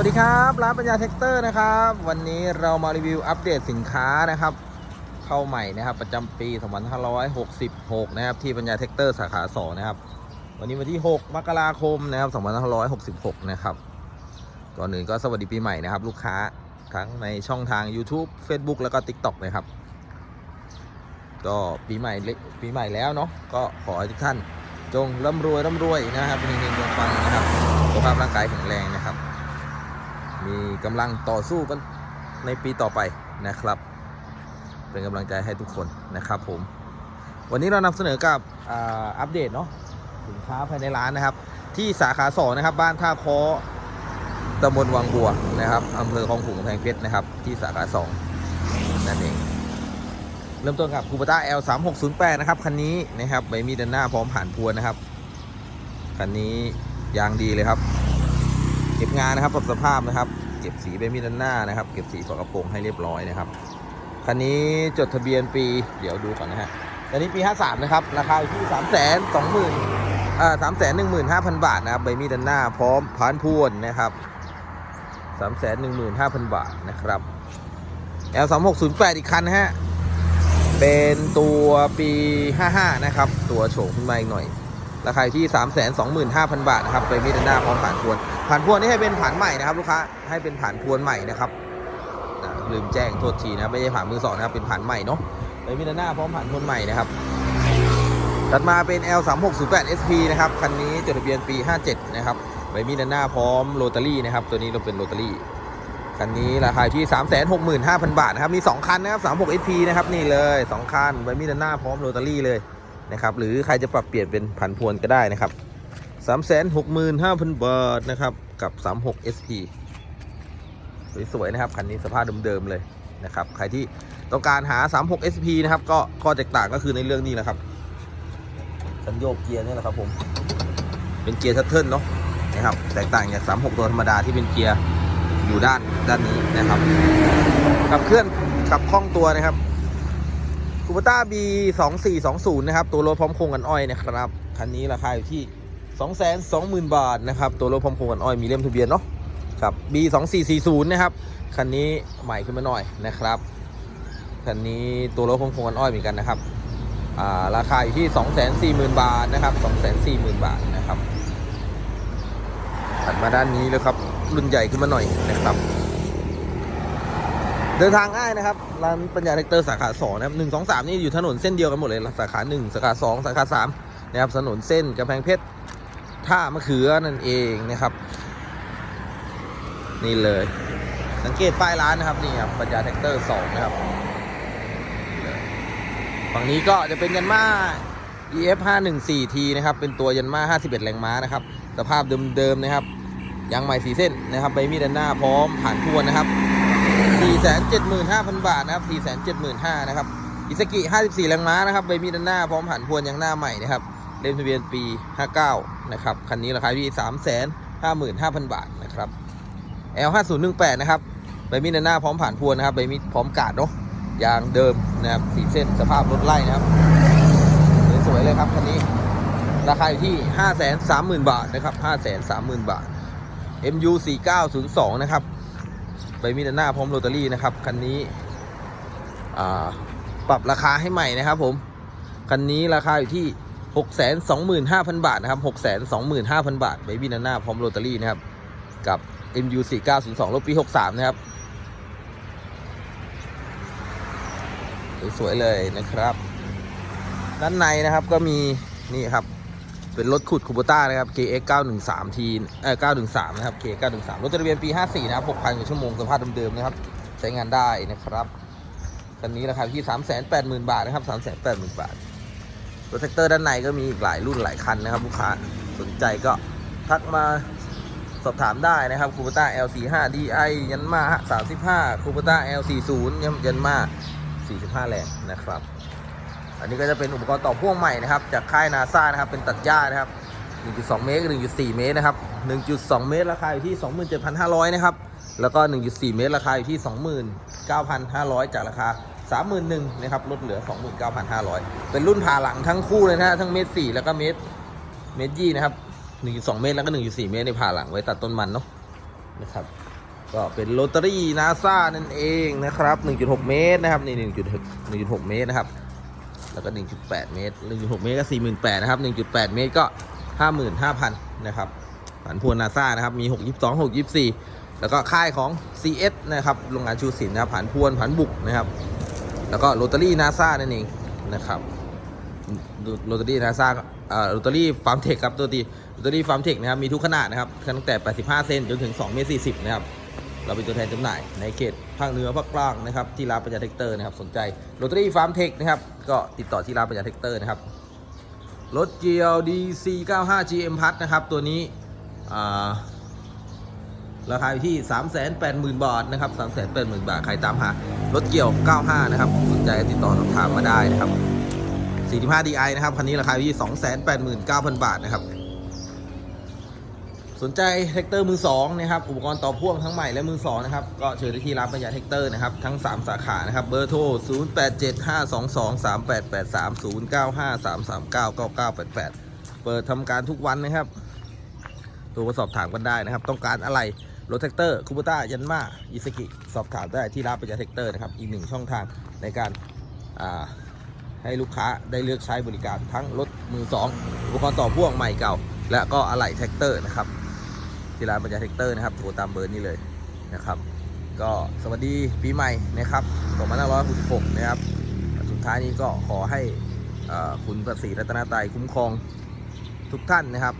วัสดีครับ ร้านปัญญาเทคเตอร์นะครับ วันนี้เรามารีวิวอัปเดตสินค้านะครับ เข้าใหม่นะครับ ประจำปี2566 นะครับ ที่ปัญญาเทคเตอร์สาขา2นะครับ วันนี้วันที่ 6 มกราคมนะครับ2566 นะครับ ก่อนอื่นก็สวัสดีปีใหม่นะครับ ลูกค้าทั้งในช่องทาง YouTube Facebook แล้วก็ TikTok นะครับ ก็ปีใหม่ปีใหม่แล้วเนาะก็ขอให้ทุกท่านจงร่ำรวยร่ำรวยนะครับเฮงๆดวงฟังนะครับสุขภาพร่างกายแข็งแรงนะครับ มีกำลังต่อสู้กันในปีต่อไปนะครับ เป็นกำลังใจให้ทุกคนนะครับผม วันนี้เรานำเสนอกับอ่าอัปเดตเนาะสินค้าภายในร้านนะครับ ที่สาขา2นะครับ บ้านท่าคอตำบลวังบัวนะครับอำเภอคลองขุงกำแพงเพชรนะครับ ที่สาขา2นั่นเอง เริ่มต้นกับคูปต้า L 3 6 0 8นะครับ คันนี้นะครับใบมีดด้านหน้าพร้อมผ่านพวนนะครับ คันนี้ยางดีเลยครับ เก็บงานนะครับปรับสภาพนะครับ เก็บสีใบมีดด้านหน้านะครับ เก็บสีฝากระโปรงให้เรียบร้อยนะครับคันนี้จดทะเบียนปีเดี๋ยวดูก่อนนะฮะคันนี้ปี 53 นะครับ ราคาอยู่ที่ 3 2 0 0 0 0อ่า3 1 5 0 0 0 บาทนะครับใบมีดด้านหน้าพร้อมผ่านพวนนะครับ 3 1 5 0 0 0 บาทนะครับ L 3 6 0 8 อีกคันฮะเป็นตัวปี 55 นะครับ ตัวโฉมขึ้นมาอีกหน่อย ราคาอยู่ที่ 325,000 บาทนะครับเป็นมิดหน้าพร้อมผ่านพวน ผ่านพวนนี่ให้เป็นผ่านใหม่นะครับลูกค้าให้เป็นผ่านพวนใหม่นะครับลืมแจ้งโทษทีนะไม่ใช่ผ่านมือสองนะครับเป็นผ่านใหม่เนาะเป็นมิดหน้าพร้อมผ่านพวนใหม่นะครับถัดมาเป็น L 3 6 0 8 SP นะครับคันนี้จดทะเบียนปี 57 นะครับใบมีดหน้าพร้อมโรตารี่นะครับตัวนี้เราเป็นโรตารี่คันนี้ราคาที่ 365,000 บาทนะครับมี 2 คันนะครับ36 SP นะครับนี่เลย 2 คันไว้มีด้านหน้าพร้อมโรตารี่เลย นะครับ หรือใครจะปรับเปลี่ยนเป็นผันพวนก็ได้นะครับ365,000 บาทนะครับ กับ 36 SP สวยๆนะครับคันนี้สภาพเดิมๆเลยนะครับ ใครที่ต้องการหา 36 SP นะครับ ก็ข้อแตกต่างก็คือในเรื่องนี้แหละครับสัญโยกเกียร์นี่แหละครับผม เป็นเกียร์ทัตเทิลเนาะนะครับ แตกต่างจาก 36 ตัวธรรมดาที่เป็นเกียร์อยู่ด้านด้านนี้นะครับขับเคลื่อนขับคล่องตัวนะครับ คูปต้า B 2 4 2 0นะครับ ตัวรถพร้อมโครงกันอ้อยนะครับ คันนี้ราคาอยู่ที่2 2 0 0 0 0บาทนะครับ ตัวรถพร้อมโครงกันอ้อยมีเล่มทะเบียนเนาะครับ B 2 4 4 0นะครับ คันนี้ใหม่ขึ้นมาหน่อยนะครับ คันนี้ตัวรถพร้อมโครงกันอ้อยเหมือนกันนะครับ อ่า ราคาอยู่ที่2 4 0 0 0 0บาทนะครับ2 4 0 0 0 0บาทนะครับถัดมาด้านนี้เลยครับ รุ่นใหญ่ขึ้นมาหน่อยนะครับ เดินทางง่ายนะครับ ร้านปัญญาเทคเตอร์สาขา2นะครับหนึ่งสองสามนี่อยู่ถนนเส้นเดียวกันหมดเลยสาขาหนึ่งสาขาสองสาขาสามนะครับถนนเส้นกำแพงเพชรท่ามะเขือนั่นเองนะครับ นี่เลย สังเกตป้ายร้านนะครับนี่ครับปัญญาเทคเตอร์สองนะครับฝั่งนี้ก็จะเป็นยันมา EF 514T นะครับ เป็นตัวยันมา51 แรงม้านะครับ สภาพเดิมๆนะครับยางใหม่สีเส้นนะครับใบมีดด้านหน้าพร้อมผ่านทวนนะครับ 475,000 บาทนะครับ 475,000นะครับอิสกิ54 แรงม้านะครับใบมีดด้านหน้าพร้อมผ่านทวนยางหน้าใหม่นะครับเล่มทะเบียนปี 59 นะครับ คันนี้ราคาที่ 355,000 บาทนะครับ L 5018 นะครับใบมีดด้านหน้าพร้อมผ่านทวนนะครับใบมีดพร้อมกาดเนาะยางเดิมนะครับสีเส้นสภาพรถไล่นะครับสวยเลยครับคันนี้ราคาอยู่ที่ 530,000 บาทนะครับ 530,000 บาท MU 4902 นะครับ ใบมีดหน้าพร้อมโรตารี่นะครับคันนี้ปรับราคาให้ใหม่นะครับ ผมคันนี้ราคาอยู่ที่ 625,000 บาทนะครับ 625,000 บาทใบมีดหน้าพร้อมโรตารี่นะครับ กับ MU 4902รถปี 63 นะครับสวยๆเลยนะครับ ด้านในนะครับก็มีนี่ครับ เป็นรถขุดคูโบต้านะครับ KX 913 T เอ่อ913 นะครับ KX 913 รถทะเบียนปี 54 นะครับ 6,000กว่าชั่วโมงสภาพเดิมๆนะครับ ใช้งานได้นะครับคันนี้ราคาที่ 380,000 บาทนะครับ 380,000 บาท รถแท็กเตอร์ด้านในก็มีอีกหลายรุ่นหลายคันนะครับลูกค้าสนใจก็ทักมาสอบถามได้นะครับคูโบต้า L45 DI ยันมา35คูโบต้า L40 ยันมา45 แรงนะครับ อันนี้ก็จะเป็นอุปกรณ์ต่อพ่วงใหม่นะครับ จากค่ายนาซานะครับ เป็นตัดหญ้านะครับ 1.2 เมตร1.4 เมตรนะครับ 1.2 เมตร ราคาอยู่ที่ 27,500 นะครับ แล้วก็ 1.4 เมตร ราคาอยู่ที่ 29,500 จากราคา 31,000นะครับ ลดเหลือ 29,500 เป็นรุ่นผ่าหลังทั้งคู่เลยนะฮะ ทั้งเมตร 4 แล้วก็เมตร เมตรยี่นะครับ 1.2 เมตร แล้วก็ 1.4 เมตรในผ่าหลังไว้ตัดต้นมันเนาะ นะครับก็เป็นโรตารี่นาซานั่นเองนะครับ 1.6 เมตรนะครับ นี่ 1.6 เมตรนะครับ แล้วก็ 1.8 เมตร1.6เมตรก็ 48,000นะครับ 1.8 เมตรก็ 55,000 นะครับผันพวนนาซานะครับ มี 622 624 แล้วก็ค่ายของ CS นะครับ โรงงานชูศิลนะครับผันพวนผันบุกนะครับ แล้วก็โรตารี่นาซานั่นเองนะครับโรตารี่นาซาเอ่อโรตารี่ฟาร์มเทคครับตัวตีโรตารี่ฟาร์มเทคนะครับ มีทุกขนาดนะครับ ตั้งแต่ 85 เซนจนถึง 2 เมตร 40 นะครับ เราเป็นตัวแทนจำหน่ายในเขตภาคเหนือภาคกลางนะครับที่ร้านปัญญาเทคเตอร์นะครับสนใจโรตารี่ฟาร์มเทคนะครับก็ติดต่อที่ร้านปัญญาเทคเตอร์นะครับรถเกียว DC 95 GM พัทนะครับตัวนี้ราคาอยู่ที่ 380,000 บาทนะครับ 380,000 บาท ใครตามหารถเกี่ยว 95 นะครับ สนใจติดต่อสอบถามมาได้นะครับ 45 DI นะครับ คันนี้ราคาอยู่ที่ 289,000 บาทนะครับ สนใจเทคเตอร์มือ2นะครับอุปกรณ์ต่อพ่วงทั้งใหม่และมือ2นะครับก็เชิญได้ที่ร้านปัญญาเทคเตอร์นะครับทั้ง 3 สาขานะครับเบอร์โทร 0875223883 0953399988 เปิดทำการทุกวันนะครับโทรมาสอบถามกันได้นะครับ ต้องการอะไรรถแท็กเตอร์คูปต้ายันมาอิสกิสอบถามได้ที่ร้านปัญญาเทคเตอร์นะครับอีกหนึ่งช่องทางในการให้ลูกค้าได้เลือกใช้บริการทั้งรถมือ2อุปกรณ์ต่อพ่วงใหม่เก่า และก็อะไหล่แท็กเตอร์นะครับ ที่ร้านปัญญาเทคเตอร์นะครับโทรตามเบอร์นี้เลยนะครับ ก็สวัสดีปีใหม่นะครับ2566นะครับสุดท้ายนี้ก็ขอให้คุณประสีรัตนตรัยคุ้มครองทุกท่านนะครับ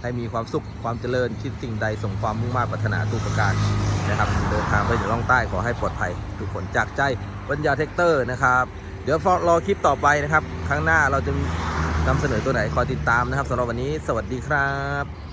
ให้มีความสุขความเจริญคิดสิ่งใดสมความมุ่งมา่ปรารถนาทุกประการนะครับเดินทางไปถึงล่องใต้ขอให้ปลอดภัยทุกคนจากใจปัญญาเทคเตอร์นะครับเดี๋ยวรอคลิปต่อไปนะครับ ครั้งหน้าเราจะนำเสนอตัวไหนคอยติดตามนะครับสำหรับวันนี้ สวัสดีครับ